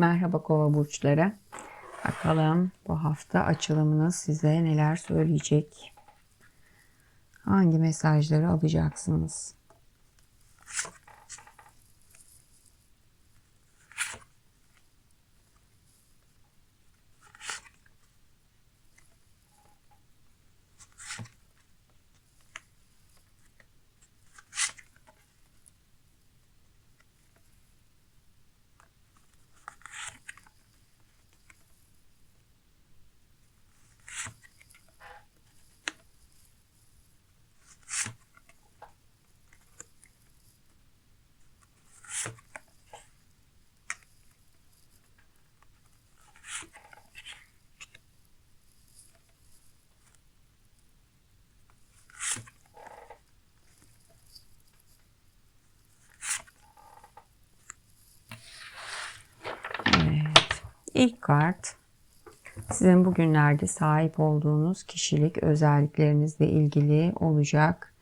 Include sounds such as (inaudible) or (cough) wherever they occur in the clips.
Merhaba kova burçları. Bakalım bu hafta açılımınız size neler söyleyecek? Hangi mesajları alacaksınız? Evet. İlk kart sizin bugünlerde sahip olduğunuz kişilik özelliklerinizle ilgili olacak.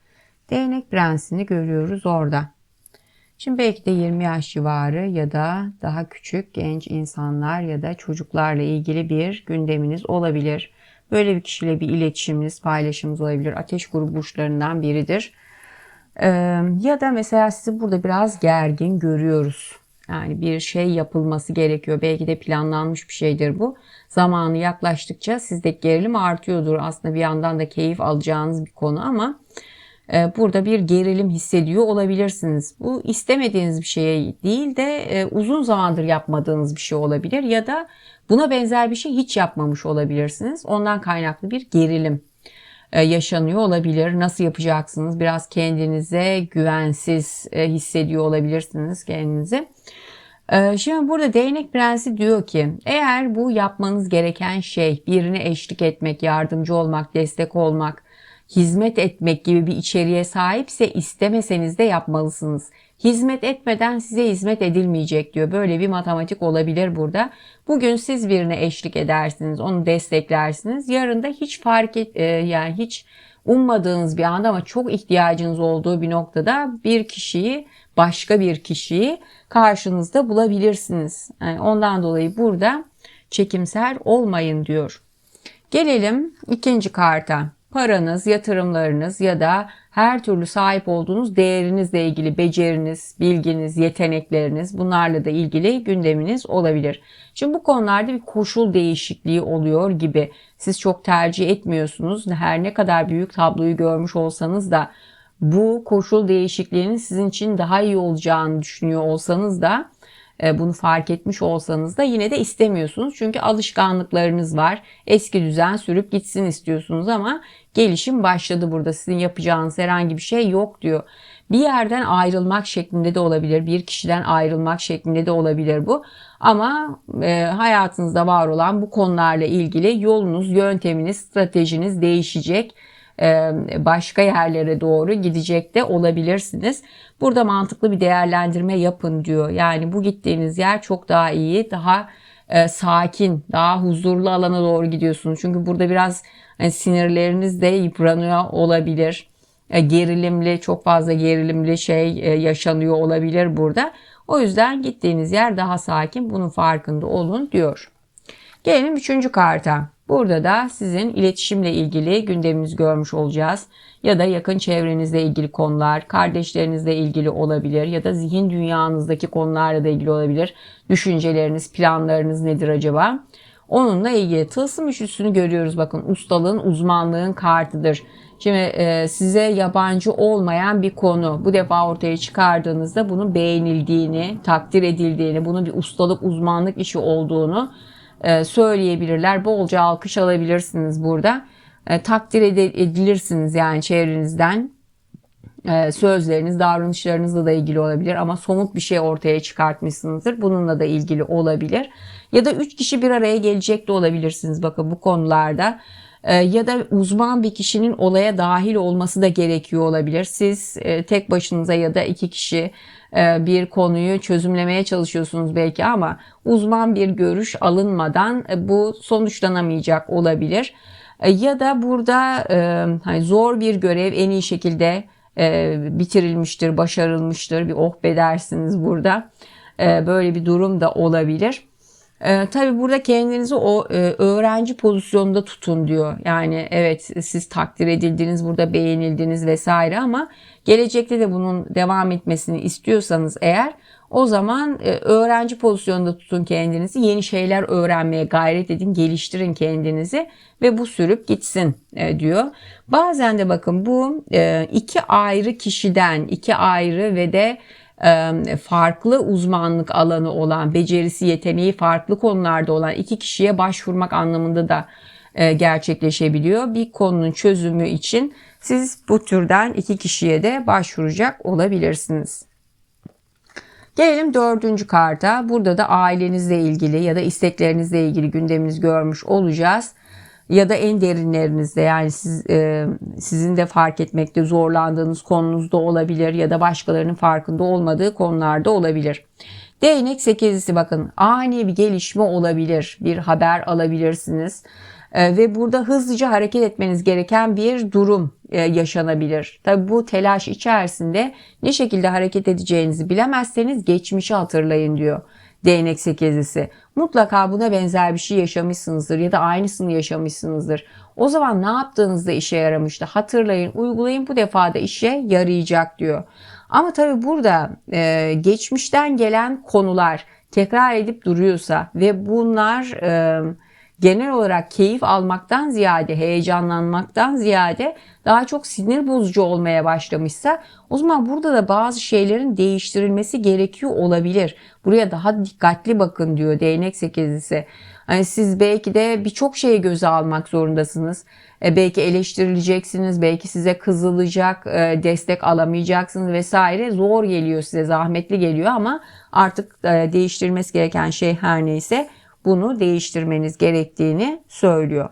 Değnek prensini görüyoruz orada. Şimdi belki de 20 yaş civarı ya da daha küçük genç insanlar ya da çocuklarla ilgili bir gündeminiz olabilir. Böyle bir kişiyle bir iletişiminiz, paylaşımınız olabilir. Ateş grubu burçlarından biridir. Ee, ya da mesela sizi burada biraz gergin görüyoruz. Yani bir şey yapılması gerekiyor. Belki de planlanmış bir şeydir bu. Zamanı yaklaştıkça sizdeki gerilim artıyordur. Aslında bir yandan da keyif alacağınız bir konu ama e, burada bir gerilim hissediyor olabilirsiniz. Bu istemediğiniz bir şey değil de e, uzun zamandır yapmadığınız bir şey olabilir ya da buna benzer bir şey hiç yapmamış olabilirsiniz. Ondan kaynaklı bir gerilim yaşanıyor olabilir. Nasıl yapacaksınız? Biraz kendinize güvensiz hissediyor olabilirsiniz kendinizi. Şimdi burada değnek prensi diyor ki eğer bu yapmanız gereken şey birine eşlik etmek, yardımcı olmak, destek olmak, hizmet etmek gibi bir içeriğe sahipse istemeseniz de yapmalısınız. Hizmet etmeden size hizmet edilmeyecek diyor. Böyle bir matematik olabilir burada. Bugün siz birine eşlik edersiniz, onu desteklersiniz. Yarın da hiç fark et, e, yani hiç ummadığınız bir anda ama çok ihtiyacınız olduğu bir noktada bir kişiyi, başka bir kişiyi karşınızda bulabilirsiniz. Yani ondan dolayı burada çekimser olmayın diyor. Gelelim ikinci karta paranız, yatırımlarınız ya da her türlü sahip olduğunuz değerinizle ilgili beceriniz, bilginiz, yetenekleriniz bunlarla da ilgili gündeminiz olabilir. Şimdi bu konularda bir koşul değişikliği oluyor gibi. Siz çok tercih etmiyorsunuz. Her ne kadar büyük tabloyu görmüş olsanız da bu koşul değişikliğinin sizin için daha iyi olacağını düşünüyor olsanız da bunu fark etmiş olsanız da yine de istemiyorsunuz. Çünkü alışkanlıklarınız var. Eski düzen sürüp gitsin istiyorsunuz ama gelişim başladı burada. Sizin yapacağınız herhangi bir şey yok diyor. Bir yerden ayrılmak şeklinde de olabilir. Bir kişiden ayrılmak şeklinde de olabilir bu. Ama e, hayatınızda var olan bu konularla ilgili yolunuz, yönteminiz, stratejiniz değişecek e, başka yerlere doğru gidecek de olabilirsiniz. Burada mantıklı bir değerlendirme yapın diyor. Yani bu gittiğiniz yer çok daha iyi, daha e, sakin, daha huzurlu alana doğru gidiyorsunuz. Çünkü burada biraz hani sinirleriniz de yıpranıyor olabilir. E, gerilimli, çok fazla gerilimli şey yaşanıyor olabilir burada. O yüzden gittiğiniz yer daha sakin. Bunun farkında olun diyor. Gelelim üçüncü karta. Burada da sizin iletişimle ilgili gündeminizi görmüş olacağız. Ya da yakın çevrenizle ilgili konular, kardeşlerinizle ilgili olabilir ya da zihin dünyanızdaki konularla da ilgili olabilir. Düşünceleriniz, planlarınız nedir acaba? Onunla ilgili tılsım üçlüsünü görüyoruz bakın ustalığın, uzmanlığın kartıdır. Şimdi e, size yabancı olmayan bir konu bu defa ortaya çıkardığınızda bunun beğenildiğini, takdir edildiğini, bunun bir ustalık, uzmanlık işi olduğunu e, söyleyebilirler. Bolca alkış alabilirsiniz burada. E, takdir edilirsiniz yani çevrenizden. E, sözleriniz, davranışlarınızla da ilgili olabilir ama somut bir şey ortaya çıkartmışsınızdır. Bununla da ilgili olabilir. Ya da üç kişi bir araya gelecek de olabilirsiniz bakın bu konularda ya da uzman bir kişinin olaya dahil olması da gerekiyor olabilir. Siz tek başınıza ya da iki kişi bir konuyu çözümlemeye çalışıyorsunuz belki ama uzman bir görüş alınmadan e, bu sonuçlanamayacak olabilir. E, ya da burada hani zor bir görev en iyi şekilde bitirilmiştir, başarılmıştır. Bir oh be dersiniz burada. Böyle bir durum da olabilir. Ee, tabii burada kendinizi o e, öğrenci pozisyonunda tutun diyor. Yani evet siz takdir edildiniz, burada beğenildiniz vesaire ama gelecekte de bunun devam etmesini istiyorsanız eğer o zaman e, öğrenci pozisyonunda tutun kendinizi. Yeni şeyler öğrenmeye gayret edin, geliştirin kendinizi ve bu sürüp gitsin e, diyor. Bazen de bakın bu e, iki ayrı kişiden, iki ayrı ve de e, farklı uzmanlık alanı olan, becerisi, yeteneği farklı konularda olan iki kişiye başvurmak anlamında da e, gerçekleşebiliyor. Bir konunun çözümü için siz bu türden iki kişiye de başvuracak olabilirsiniz. Gelelim dördüncü karta. Burada da ailenizle ilgili ya da isteklerinizle ilgili gündeminiz görmüş olacağız. Ya da en derinlerinizde yani siz, e, sizin de fark etmekte zorlandığınız konunuzda olabilir ya da başkalarının farkında olmadığı konularda olabilir. Değnek sekizlisi bakın ani bir gelişme olabilir. Bir haber alabilirsiniz. E, ve burada hızlıca hareket etmeniz gereken bir durum e, yaşanabilir. Tabi bu telaş içerisinde ne şekilde hareket edeceğinizi bilemezseniz geçmişi hatırlayın diyor. Değnek sekizlisi. Mutlaka buna benzer bir şey yaşamışsınızdır ya da aynısını yaşamışsınızdır. O zaman ne yaptığınızda işe yaramıştı hatırlayın, uygulayın bu defa da işe yarayacak diyor. Ama tabi burada e, geçmişten gelen konular tekrar edip duruyorsa ve bunlar... E, genel olarak keyif almaktan ziyade, heyecanlanmaktan ziyade daha çok sinir bozucu olmaya başlamışsa o zaman burada da bazı şeylerin değiştirilmesi gerekiyor olabilir. Buraya daha dikkatli bakın diyor değnek sekizlisi. Hani siz belki de birçok şeyi göze almak zorundasınız. E, belki eleştirileceksiniz, belki size kızılacak, e, destek alamayacaksınız vesaire. Zor geliyor size, zahmetli geliyor ama artık e, değiştirilmesi gereken şey her neyse bunu değiştirmeniz gerektiğini söylüyor.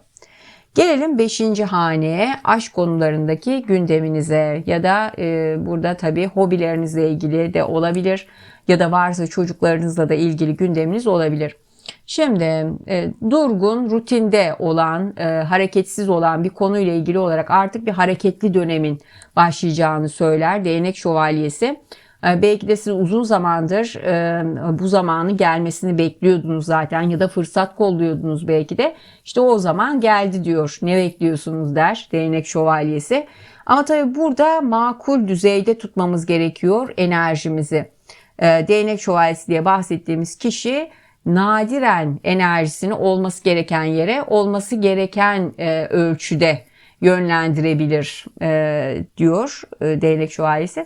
Gelelim 5. haneye aşk konularındaki gündeminize ya da e, burada tabii hobilerinizle ilgili de olabilir ya da varsa çocuklarınızla da ilgili gündeminiz olabilir. Şimdi e, durgun, rutinde olan, e, hareketsiz olan bir konuyla ilgili olarak artık bir hareketli dönemin başlayacağını söyler değnek şövalyesi. Ee, belki de siz uzun zamandır e, bu zamanı gelmesini bekliyordunuz zaten ya da fırsat kolluyordunuz belki de. İşte o zaman geldi diyor. Ne bekliyorsunuz der değnek şövalyesi. Ama tabii burada makul düzeyde tutmamız gerekiyor enerjimizi. Ee, değnek şövalyesi diye bahsettiğimiz kişi nadiren enerjisini olması gereken yere olması gereken e, ölçüde yönlendirebilir e, diyor değnek şövalyesi.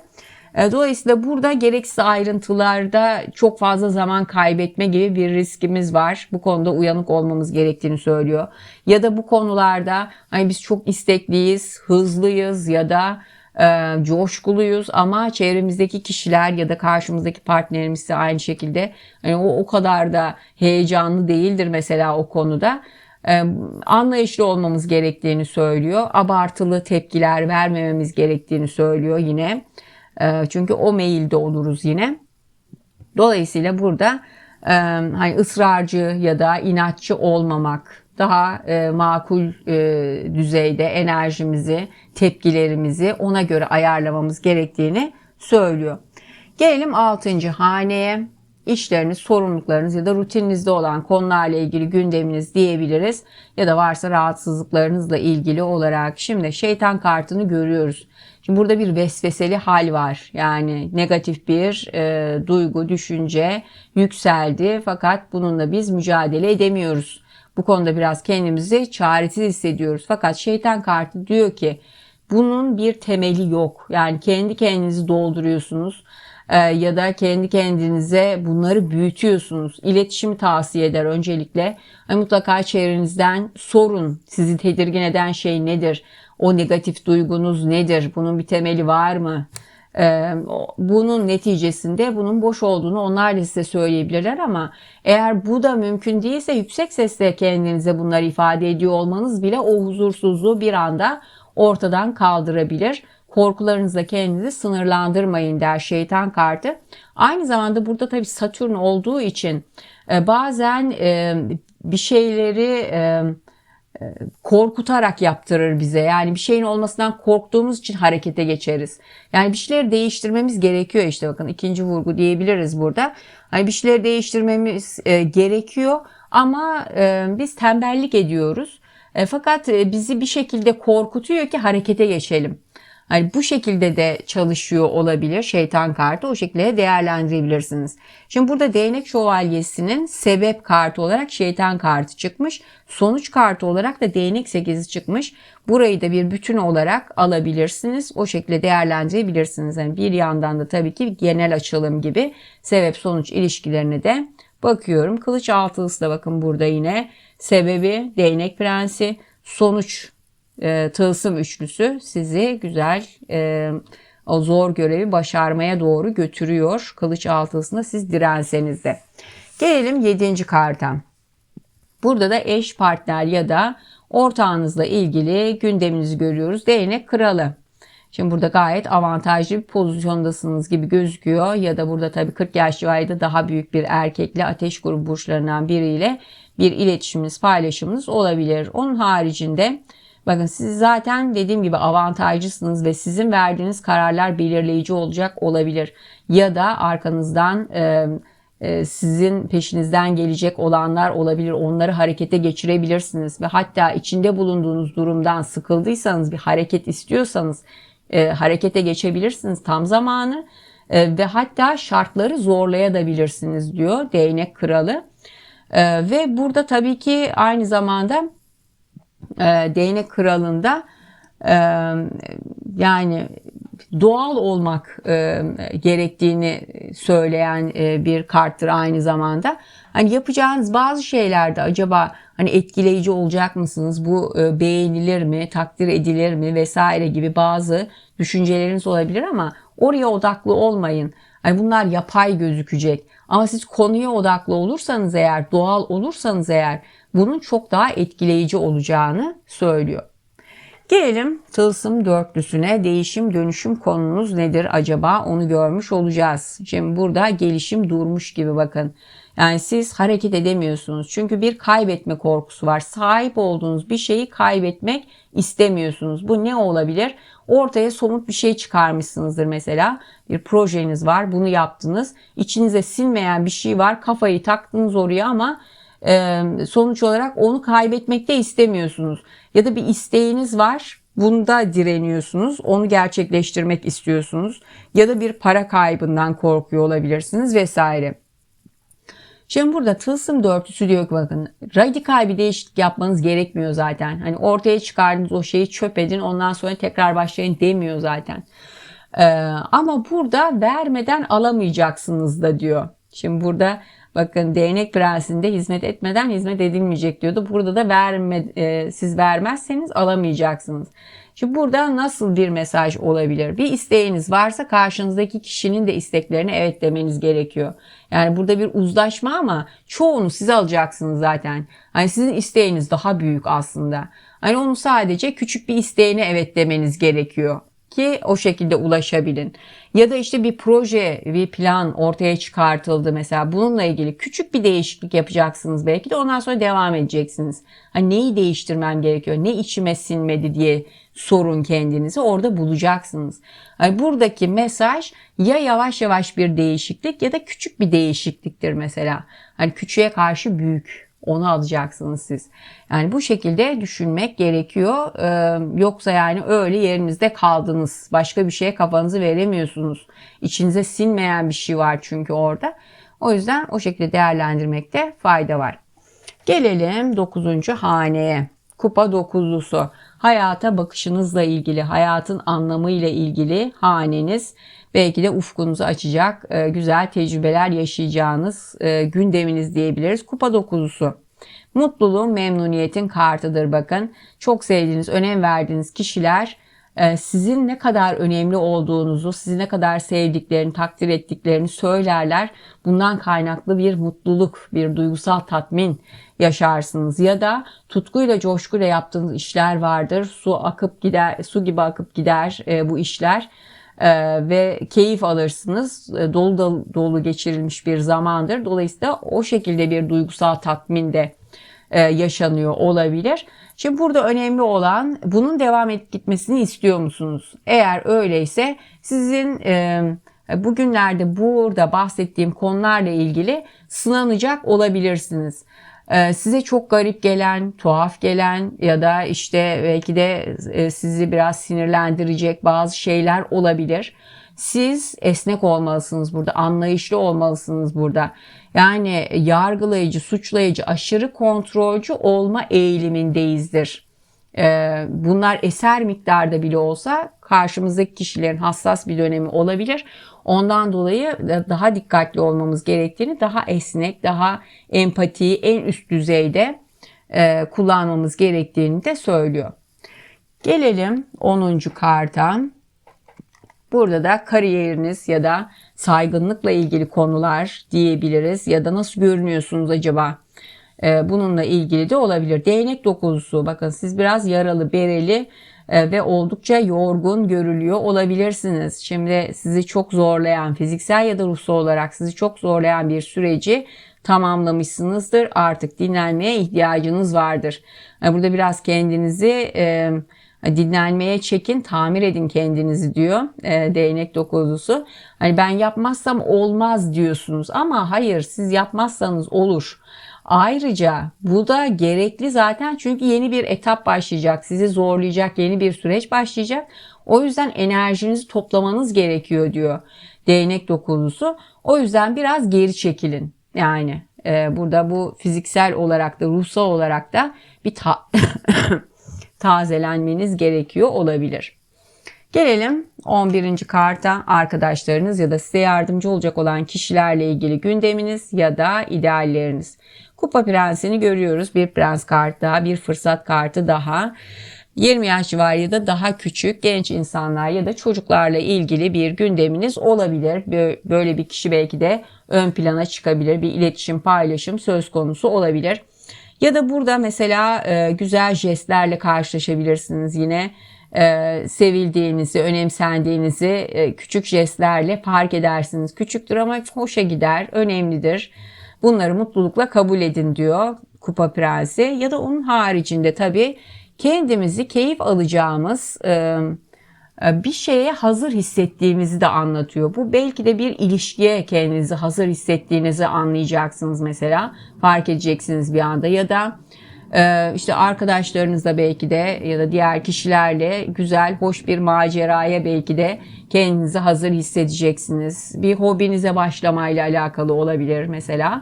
E, dolayısıyla burada gereksiz ayrıntılarda çok fazla zaman kaybetme gibi bir riskimiz var. Bu konuda uyanık olmamız gerektiğini söylüyor. Ya da bu konularda hani biz çok istekliyiz, hızlıyız ya da e, coşkuluyuz ama çevremizdeki kişiler ya da karşımızdaki partnerimiz de aynı şekilde hani o o kadar da heyecanlı değildir mesela o konuda. E, anlayışlı olmamız gerektiğini söylüyor. Abartılı tepkiler vermememiz gerektiğini söylüyor yine. Ee, çünkü o mailde oluruz yine. Dolayısıyla burada e, hani ısrarcı ya da inatçı olmamak, daha e, makul e, düzeyde enerjimizi, tepkilerimizi ona göre ayarlamamız gerektiğini söylüyor. Gelelim 6. haneye. İşleriniz, sorumluluklarınız ya da rutininizde olan konularla ilgili gündeminiz diyebiliriz. Ya da varsa rahatsızlıklarınızla ilgili olarak. Şimdi şeytan kartını görüyoruz. Şimdi burada bir vesveseli hal var. Yani negatif bir e, duygu, düşünce yükseldi. Fakat bununla biz mücadele edemiyoruz. Bu konuda biraz kendimizi çaresiz hissediyoruz. Fakat şeytan kartı diyor ki bunun bir temeli yok. Yani kendi kendinizi dolduruyorsunuz ya da kendi kendinize bunları büyütüyorsunuz. İletişimi tavsiye eder öncelikle. Mutlaka çevrenizden sorun. Sizi tedirgin eden şey nedir? O negatif duygunuz nedir? Bunun bir temeli var mı? Ee, bunun neticesinde bunun boş olduğunu onlar da size söyleyebilirler ama eğer bu da mümkün değilse yüksek sesle kendinize bunları ifade ediyor olmanız bile o huzursuzluğu bir anda ortadan kaldırabilir. Korkularınızla kendinizi sınırlandırmayın der şeytan kartı. Aynı zamanda burada tabi Satürn olduğu için e, bazen e, bir şeyleri korkutarak yaptırır bize. Yani bir şeyin olmasından korktuğumuz için harekete geçeriz. Yani bir şeyleri değiştirmemiz gerekiyor işte bakın ikinci vurgu diyebiliriz burada. Hani bir şeyleri değiştirmemiz e, gerekiyor ama e, biz tembellik ediyoruz. E, fakat e, bizi bir şekilde korkutuyor ki harekete geçelim. Hani bu şekilde de çalışıyor olabilir şeytan kartı o şekilde değerlendirebilirsiniz. Şimdi burada değnek şövalyesinin sebep kartı olarak şeytan kartı çıkmış. Sonuç kartı olarak da değnek sekizi çıkmış. Burayı da bir bütün olarak alabilirsiniz. O şekilde değerlendirebilirsiniz. Yani bir yandan da tabii ki genel açılım gibi sebep sonuç ilişkilerine de bakıyorum. Kılıç altılısı da bakın burada yine sebebi değnek prensi sonuç e, tılsım üçlüsü sizi güzel e, o zor görevi başarmaya doğru götürüyor. Kılıç altısında siz direnseniz de. Gelelim yedinci karta. Burada da eş partner ya da ortağınızla ilgili gündeminizi görüyoruz. Değnek kralı. Şimdi burada gayet avantajlı bir pozisyondasınız gibi gözüküyor. Ya da burada tabii 40 yaş civarında daha büyük bir erkekle ateş grubu burçlarından biriyle bir iletişiminiz, paylaşımınız olabilir. Onun haricinde Bakın siz zaten dediğim gibi avantajcısınız ve sizin verdiğiniz kararlar belirleyici olacak olabilir. Ya da arkanızdan e, e, sizin peşinizden gelecek olanlar olabilir. Onları harekete geçirebilirsiniz ve hatta içinde bulunduğunuz durumdan sıkıldıysanız bir hareket istiyorsanız e, harekete geçebilirsiniz tam zamanı e, ve hatta şartları zorlayabilirsiniz diyor değnek kralı. E, ve burada tabii ki aynı zamanda e, değnek kralında e, yani doğal olmak e, gerektiğini söyleyen e, bir karttır aynı zamanda. Hani yapacağınız bazı şeylerde acaba hani etkileyici olacak mısınız? Bu e, beğenilir mi, takdir edilir mi vesaire gibi bazı düşünceleriniz olabilir ama oraya odaklı olmayın. Hani bunlar yapay gözükecek. Ama siz konuya odaklı olursanız eğer, doğal olursanız eğer bunun çok daha etkileyici olacağını söylüyor. Gelelim tılsım dörtlüsüne değişim dönüşüm konunuz nedir acaba onu görmüş olacağız. Şimdi burada gelişim durmuş gibi bakın. Yani siz hareket edemiyorsunuz. Çünkü bir kaybetme korkusu var. Sahip olduğunuz bir şeyi kaybetmek istemiyorsunuz. Bu ne olabilir? Ortaya somut bir şey çıkarmışsınızdır mesela. Bir projeniz var, bunu yaptınız. İçinize sinmeyen bir şey var. Kafayı taktınız oraya ama e, sonuç olarak onu kaybetmek de istemiyorsunuz. Ya da bir isteğiniz var. Bunda direniyorsunuz. Onu gerçekleştirmek istiyorsunuz. Ya da bir para kaybından korkuyor olabilirsiniz vesaire. Şimdi burada tılsım dörtüsü diyor ki bakın radikal bir değişiklik yapmanız gerekmiyor zaten. Hani ortaya çıkardığınız o şeyi çöp edin ondan sonra tekrar başlayın demiyor zaten. Ee, ama burada vermeden alamayacaksınız da diyor. Şimdi burada bakın değnek prensinde hizmet etmeden hizmet edilmeyecek diyordu. Burada da verme, e, siz vermezseniz alamayacaksınız. Şimdi burada nasıl bir mesaj olabilir? Bir isteğiniz varsa karşınızdaki kişinin de isteklerine evet demeniz gerekiyor. Yani burada bir uzlaşma ama çoğunu siz alacaksınız zaten. Hani sizin isteğiniz daha büyük aslında. Hani onu sadece küçük bir isteğine evet demeniz gerekiyor ki o şekilde ulaşabilin. Ya da işte bir proje, bir plan ortaya çıkartıldı mesela bununla ilgili küçük bir değişiklik yapacaksınız belki de ondan sonra devam edeceksiniz. Hani neyi değiştirmem gerekiyor, ne içime sinmedi diye sorun kendinizi orada bulacaksınız. Yani buradaki mesaj ya yavaş yavaş bir değişiklik ya da küçük bir değişikliktir mesela. Hani küçüğe karşı büyük onu alacaksınız siz. Yani bu şekilde düşünmek gerekiyor. Ee, yoksa yani öyle yerinizde kaldınız. Başka bir şeye kafanızı veremiyorsunuz. İçinize sinmeyen bir şey var çünkü orada. O yüzden o şekilde değerlendirmekte fayda var. Gelelim 9. haneye. Kupa dokuzlusu. Hayata bakışınızla ilgili, hayatın anlamıyla ilgili haneniz belki de ufkunuzu açacak e, güzel tecrübeler yaşayacağınız e, gündeminiz diyebiliriz. Kupa dokuzusu. Mutluluğun, memnuniyetin kartıdır bakın. Çok sevdiğiniz, önem verdiğiniz kişiler sizin ne kadar önemli olduğunuzu, sizi ne kadar sevdiklerini, takdir ettiklerini söylerler. Bundan kaynaklı bir mutluluk, bir duygusal tatmin yaşarsınız. Ya da tutkuyla, coşkuyla yaptığınız işler vardır. Su akıp gider, su gibi akıp gider e, bu işler. Ee, ve keyif alırsınız. Ee, dolu dolu, geçirilmiş bir zamandır. Dolayısıyla o şekilde bir duygusal tatmin de e, yaşanıyor olabilir. Şimdi burada önemli olan bunun devam edip gitmesini istiyor musunuz? Eğer öyleyse sizin e, bugünlerde burada bahsettiğim konularla ilgili sınanacak olabilirsiniz. E, size çok garip gelen, tuhaf gelen ya da işte belki de e, sizi biraz sinirlendirecek bazı şeyler olabilir. Siz esnek olmalısınız burada, anlayışlı olmalısınız burada. Yani yargılayıcı, suçlayıcı, aşırı kontrolcü olma eğilimindeyizdir. Ee, bunlar eser miktarda bile olsa karşımızdaki kişilerin hassas bir dönemi olabilir. Ondan dolayı daha dikkatli olmamız gerektiğini, daha esnek, daha empatiyi en üst düzeyde e, kullanmamız gerektiğini de söylüyor. Gelelim 10. karta. Burada da kariyeriniz ya da saygınlıkla ilgili konular diyebiliriz ya da nasıl görünüyorsunuz acaba? Ee, bununla ilgili de olabilir. Değnek dokuzusu bakın siz biraz yaralı, bereli e, ve oldukça yorgun görülüyor olabilirsiniz. Şimdi sizi çok zorlayan fiziksel ya da ruhsal olarak sizi çok zorlayan bir süreci tamamlamışsınızdır. Artık dinlenmeye ihtiyacınız vardır. Burada biraz kendinizi e, dinlenmeye çekin, tamir edin kendinizi diyor e, değnek dokuzusu. Hani ben yapmazsam olmaz diyorsunuz ama hayır siz yapmazsanız olur. Ayrıca bu da gerekli zaten çünkü yeni bir etap başlayacak. Sizi zorlayacak yeni bir süreç başlayacak. O yüzden enerjinizi toplamanız gerekiyor diyor değnek dokuzusu. O yüzden biraz geri çekilin. Yani e, burada bu fiziksel olarak da ruhsal olarak da bir ta (laughs) tazelenmeniz gerekiyor olabilir. Gelelim 11. karta arkadaşlarınız ya da size yardımcı olacak olan kişilerle ilgili gündeminiz ya da idealleriniz. Kupa prensini görüyoruz. Bir prens kartı daha, bir fırsat kartı daha. 20 yaş civarı ya da daha küçük genç insanlar ya da çocuklarla ilgili bir gündeminiz olabilir. Böyle bir kişi belki de ön plana çıkabilir. Bir iletişim, paylaşım söz konusu olabilir. Ya da burada mesela e, güzel jestlerle karşılaşabilirsiniz yine. E, sevildiğinizi, önemsendiğinizi e, küçük jestlerle fark edersiniz. Küçüktür ama hoşa gider, önemlidir. Bunları mutlulukla kabul edin diyor Kupa Prensi. Ya da onun haricinde tabii kendimizi keyif alacağımız... E, bir şeye hazır hissettiğimizi de anlatıyor. Bu belki de bir ilişkiye kendinizi hazır hissettiğinizi anlayacaksınız mesela. Fark edeceksiniz bir anda ya da e, işte arkadaşlarınızla belki de ya da diğer kişilerle güzel, hoş bir maceraya belki de kendinizi hazır hissedeceksiniz. Bir hobinize başlamayla alakalı olabilir mesela.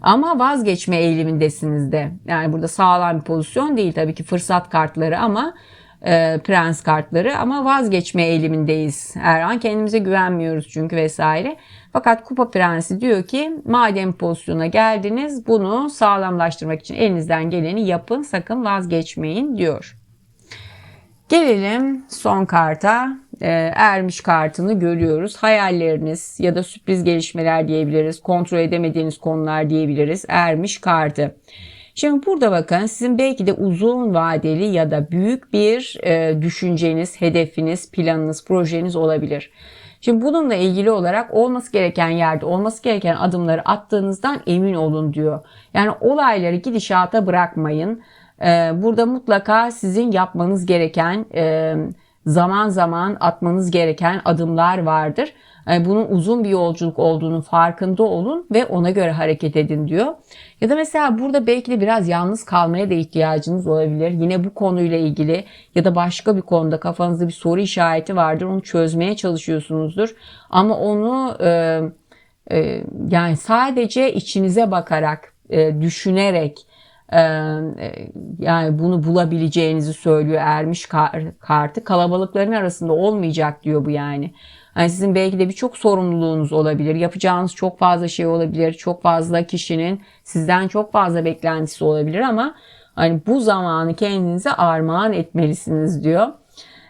Ama vazgeçme eğilimindesiniz de. Yani burada sağlam bir pozisyon değil tabii ki fırsat kartları ama e, prens kartları ama vazgeçme eğilimindeyiz. Her an kendimize güvenmiyoruz çünkü vesaire. Fakat kupa prensi diyor ki madem pozisyona geldiniz bunu sağlamlaştırmak için elinizden geleni yapın sakın vazgeçmeyin diyor. Gelelim son karta. E, ermiş kartını görüyoruz. Hayalleriniz ya da sürpriz gelişmeler diyebiliriz. Kontrol edemediğiniz konular diyebiliriz. Ermiş kartı. Şimdi burada bakın sizin belki de uzun vadeli ya da büyük bir e, düşünceniz, hedefiniz, planınız, projeniz olabilir. Şimdi bununla ilgili olarak olması gereken yerde olması gereken adımları attığınızdan emin olun diyor. Yani olayları gidişata bırakmayın. Ee, burada mutlaka sizin yapmanız gereken e, zaman zaman atmanız gereken adımlar vardır. Bunun uzun bir yolculuk olduğunu farkında olun ve ona göre hareket edin diyor. Ya da mesela burada belki de biraz yalnız kalmaya da ihtiyacınız olabilir. Yine bu konuyla ilgili ya da başka bir konuda kafanızda bir soru işareti vardır. Onu çözmeye çalışıyorsunuzdur. Ama onu e, e, yani sadece içinize bakarak, e, düşünerek e, yani bunu bulabileceğinizi söylüyor ermiş kartı. Kalabalıkların arasında olmayacak diyor bu yani. Yani sizin belki de birçok sorumluluğunuz olabilir. Yapacağınız çok fazla şey olabilir. Çok fazla kişinin sizden çok fazla beklentisi olabilir ama hani bu zamanı kendinize armağan etmelisiniz diyor.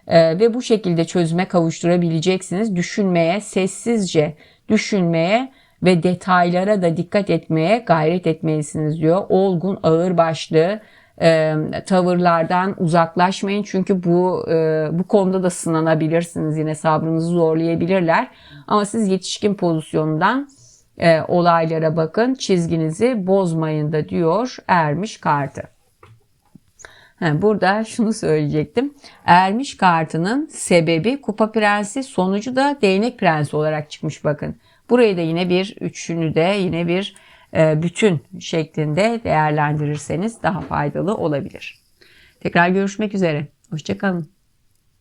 Ee, ve bu şekilde çözüme kavuşturabileceksiniz. Düşünmeye, sessizce düşünmeye ve detaylara da dikkat etmeye gayret etmelisiniz diyor. Olgun, ağırbaşlı, e, tavırlardan uzaklaşmayın çünkü bu e, bu konuda da sınanabilirsiniz yine sabrınızı zorlayabilirler ama siz yetişkin pozisyondan e, olaylara bakın. Çizginizi bozmayın da diyor ermiş kartı. Burada şunu söyleyecektim. Ermiş kartının sebebi kupa prensi sonucu da değnek prensi olarak çıkmış bakın. Burayı da yine bir üçünü de yine bir bütün şeklinde değerlendirirseniz daha faydalı olabilir. Tekrar görüşmek üzere. Hoşçakalın.